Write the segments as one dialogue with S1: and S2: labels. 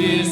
S1: 그리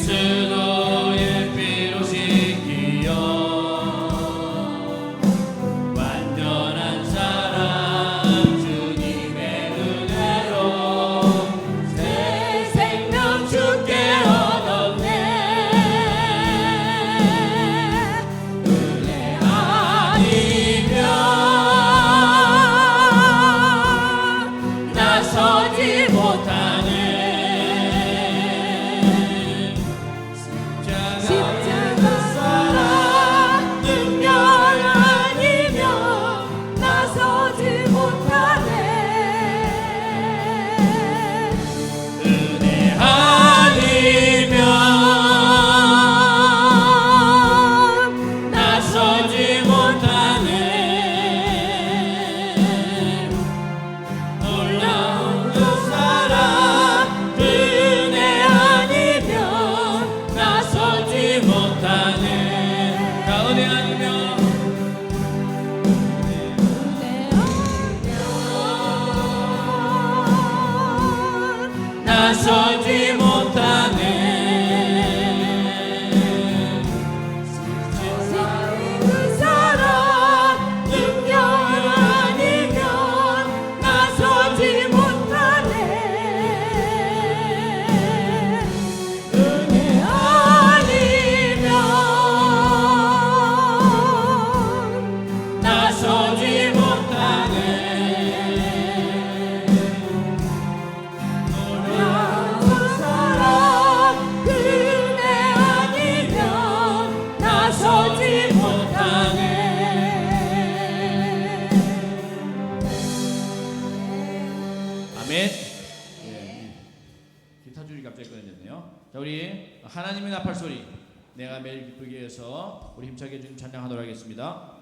S1: 찬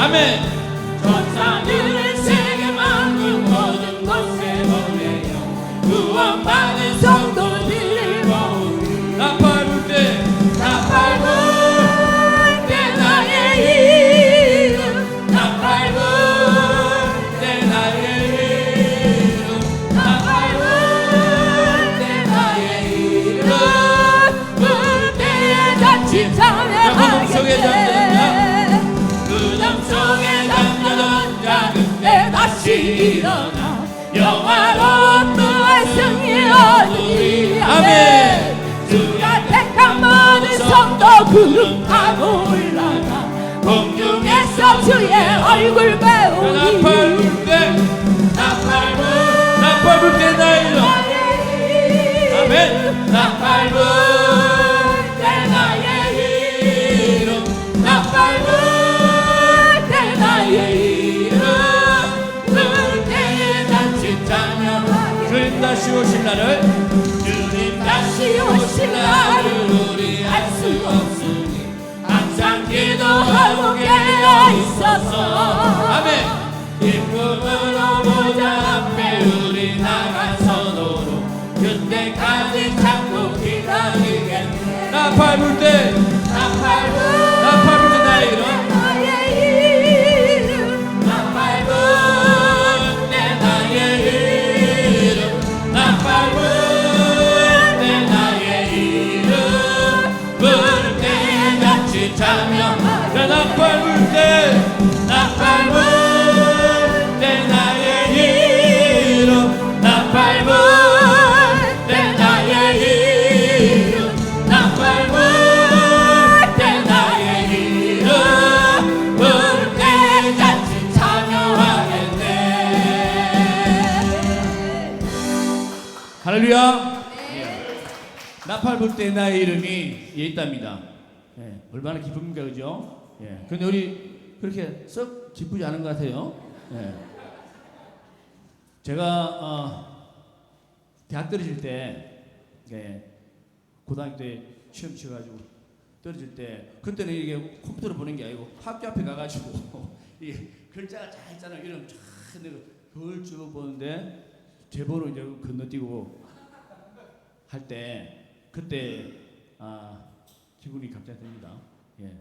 S1: 아멘.
S2: 천사들을 세계 만국 모든 곳에 보내요 구원받은 성도 일어나 영화로운 승리 얻으리.
S1: 아멘.
S2: 주가 택한 모든 성도 구름 타고 올라가 공중에서 주의 얼굴
S1: 나팔
S2: 배우니.
S1: 불 때,
S2: 나팔 불.
S1: 나팔 불때 나의 이름. 아멘.
S2: 나팔 불
S1: 다시 오실 날을
S2: 주님 다시 오실 날을 우리 알 수 없으니 항상 기도하고 깨어 있어서.
S1: 아멘.
S2: 기쁨으로 보좌 앞에 우리 나가서 노로 그때까지 참고 기다리겠네.
S1: 나팔 불 때,
S2: 나팔 불.
S1: 나팔 불때 나의
S2: 이름이
S1: 예 있답니다. 예, 얼마나 기쁩니까, 그죠? 예. 근데 우리 그렇게 썩 기쁘지 않은 것 같아요. 예. 제가 어, 대학 떨어질 때, 예, 고등학교 때 시험 치가지고 떨어질 때, 그때는 이게 컴퓨터로 보는 게 아니고 학교 앞에 가가지고 이게 글자가 잘 있잖아요. 이름 쫙 그걸 쭉 보는데 제 번호 이제 건너뛰고 할 때 그때 아 기분이 듭니다. 예.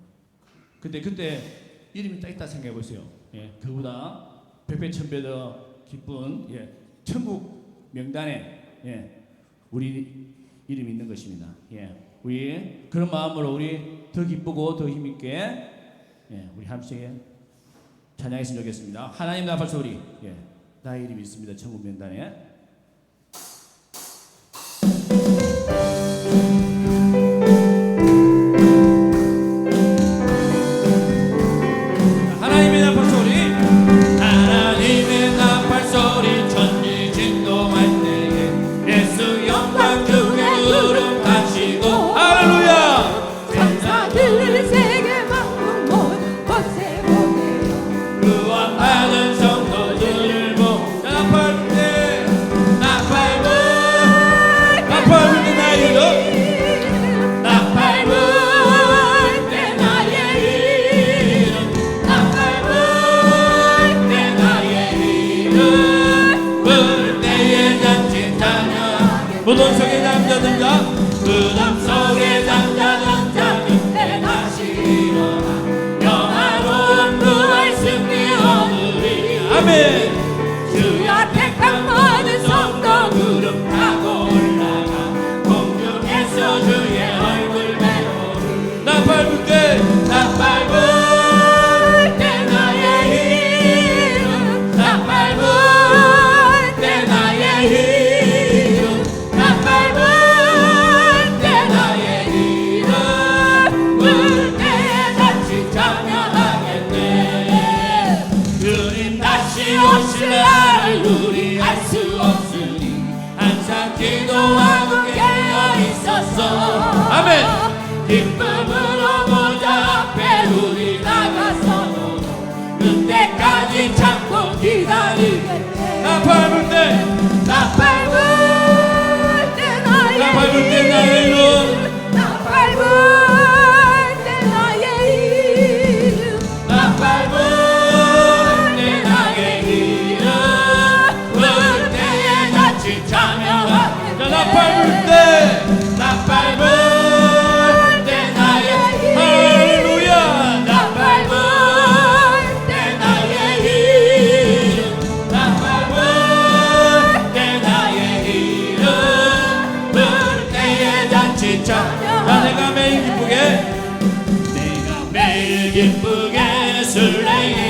S1: 근데 그때 이름이 딱 있다 생각해 보세요. 예. 그보다 백배 천배 더 기쁜 예. 천국 명단에 예. 우리 이름이 있는 것입니다. 예. 우리 그런 마음으로 우리 더 기쁘고 더 힘있게 예. 우리 함께 찬양했으면 좋겠습니다. 하나님 나팔 소리 예. 나의 이름이 있습니다. 천국 명단에
S2: should have
S1: 예쁘게 설레이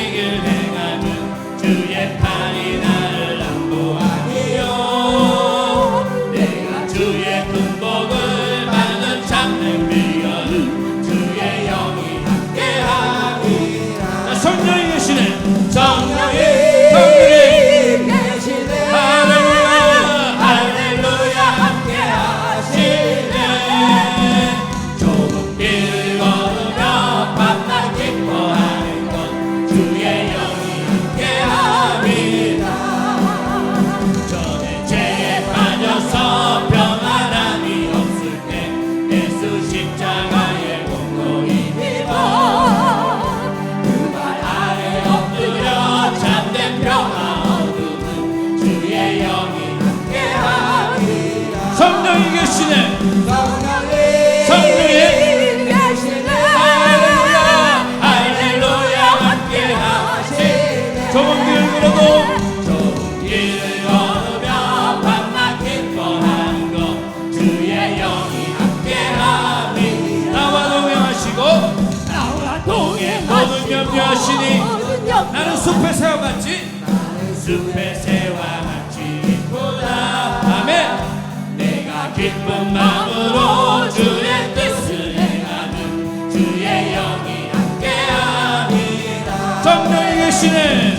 S1: içine. Tamam.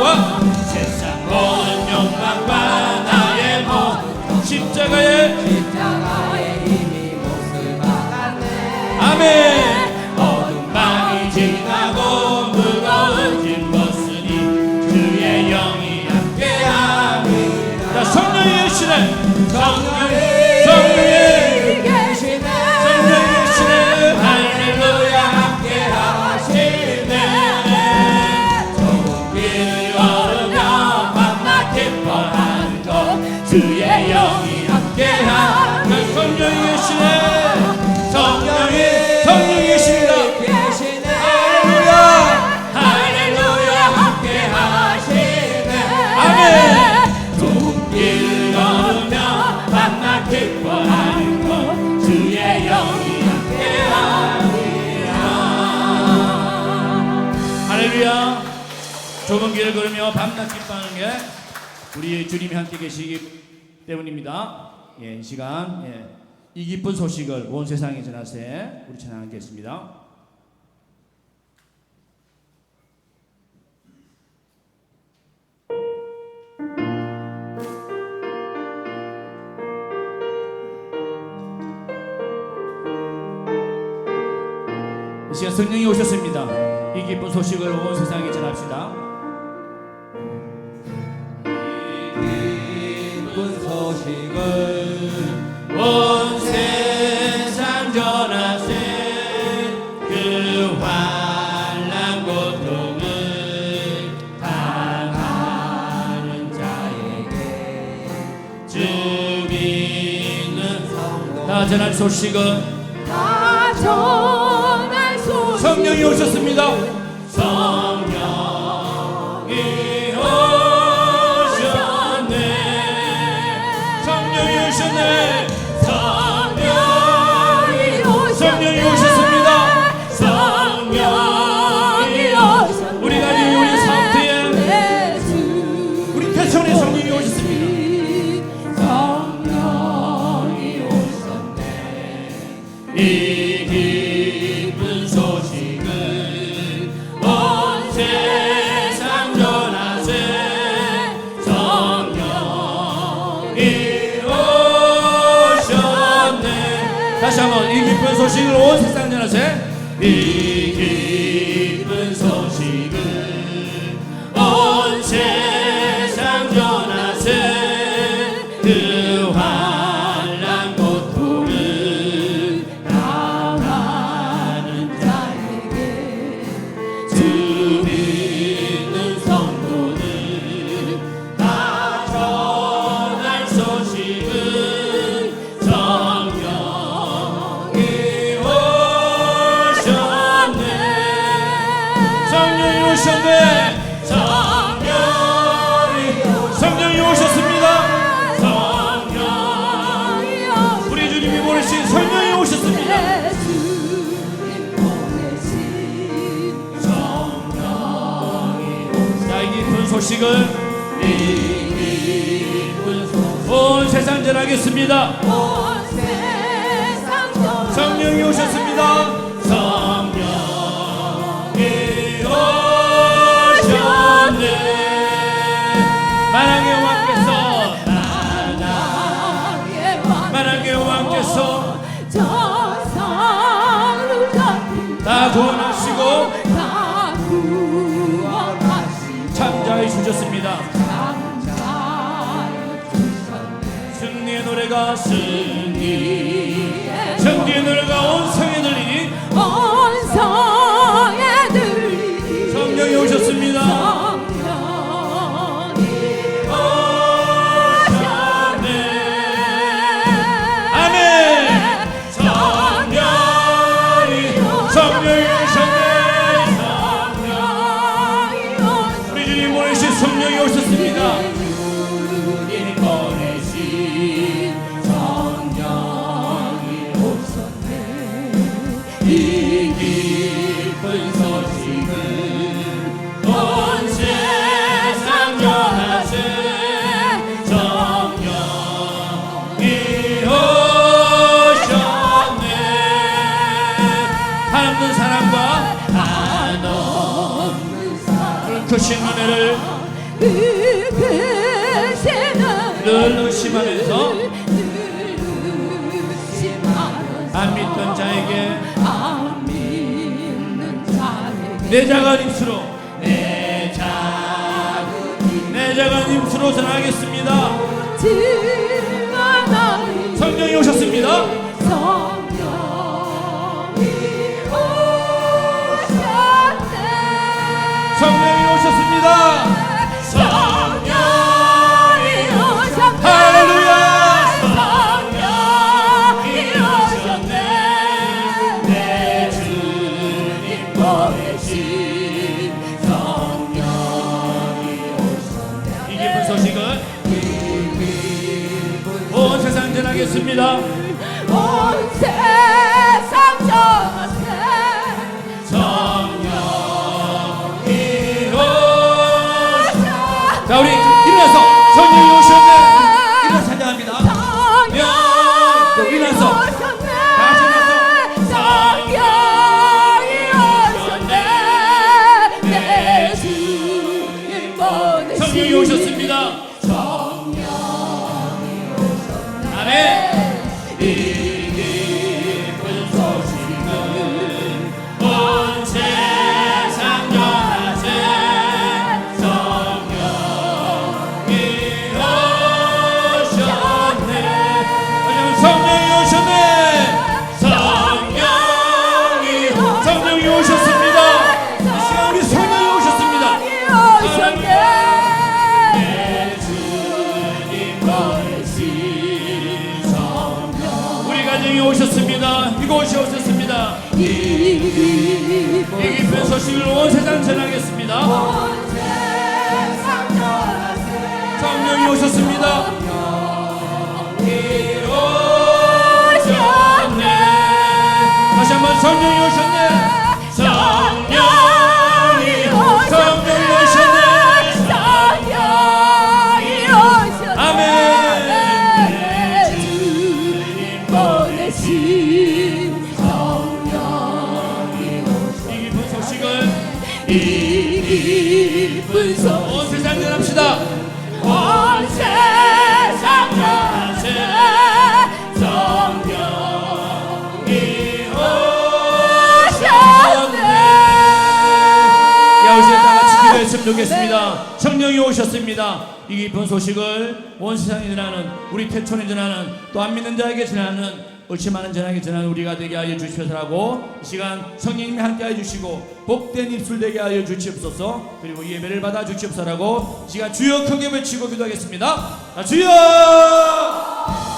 S1: 와. 세상 모든 영광과 나의 몸 뭐, 십자가의
S2: 십자가의 힘이 목을 받았네.
S1: 아멘. 어둠 밤이 지나고 무거운 짐 벗으니 주의 영이 함께하리라 성령의 성령의 고개를 걸으며 밤낮 기뻐하는 게 우리 주님이 함께 계시기 때문입니다. 예, 이 시간 예, 이 기쁜 소식을 온 세상에 전하세 우리 전하겠습니다. 이 시간 성령이 오셨습니다. 이 기쁜 소식을 온 세상에 전합시다. 전할 소식은
S2: 다 전할 소식.
S1: 성령이 오셨습니다. 세상연화제 소식을 온 세상 전하겠습니다. 온 세상 전하겠습니다. 성령이 오셨습니다. 성령이 오셨네. 만왕의 nosso 아멘을 늘 의심하면서 안 믿던 자에게 내 작은 입술로 내 작은 입술로 사랑하겠습니다 모시길 온 세상 전하겠습니다. 성령이 오셨습니다. 성령이 오셨네. 다시 한번 성령이 오셨. 놓겠습니다. 성령이 오셨습니다. 이 기쁜 소식을 온 세상에 전하는 우리 태촌에 전하는 또 안 믿는 자에게 전하는 옳지 많은 전하게 전하는 우리가 되게 하여 주시옵소서라고 이 시간 성령님이 함께 하여 주시고 복된 입술 되게 하여 주시옵소서 그리고 이 예배를 받아 주시옵소서라고 이 시간 주여 크게 외치고 기도하겠습니다. 자, 주여!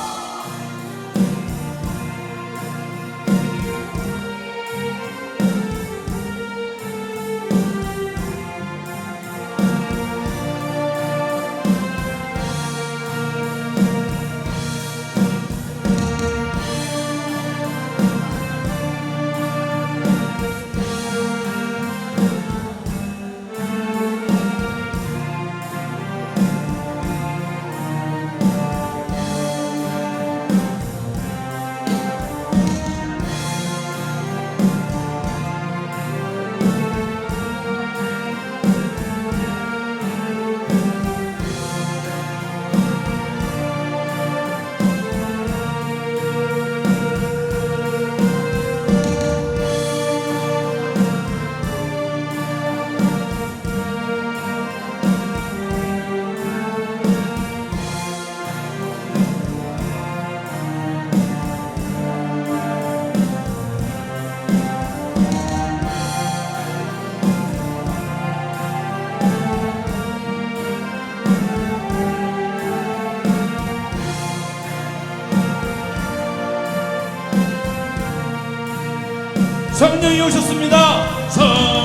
S1: 성령이 오셨습니다. 성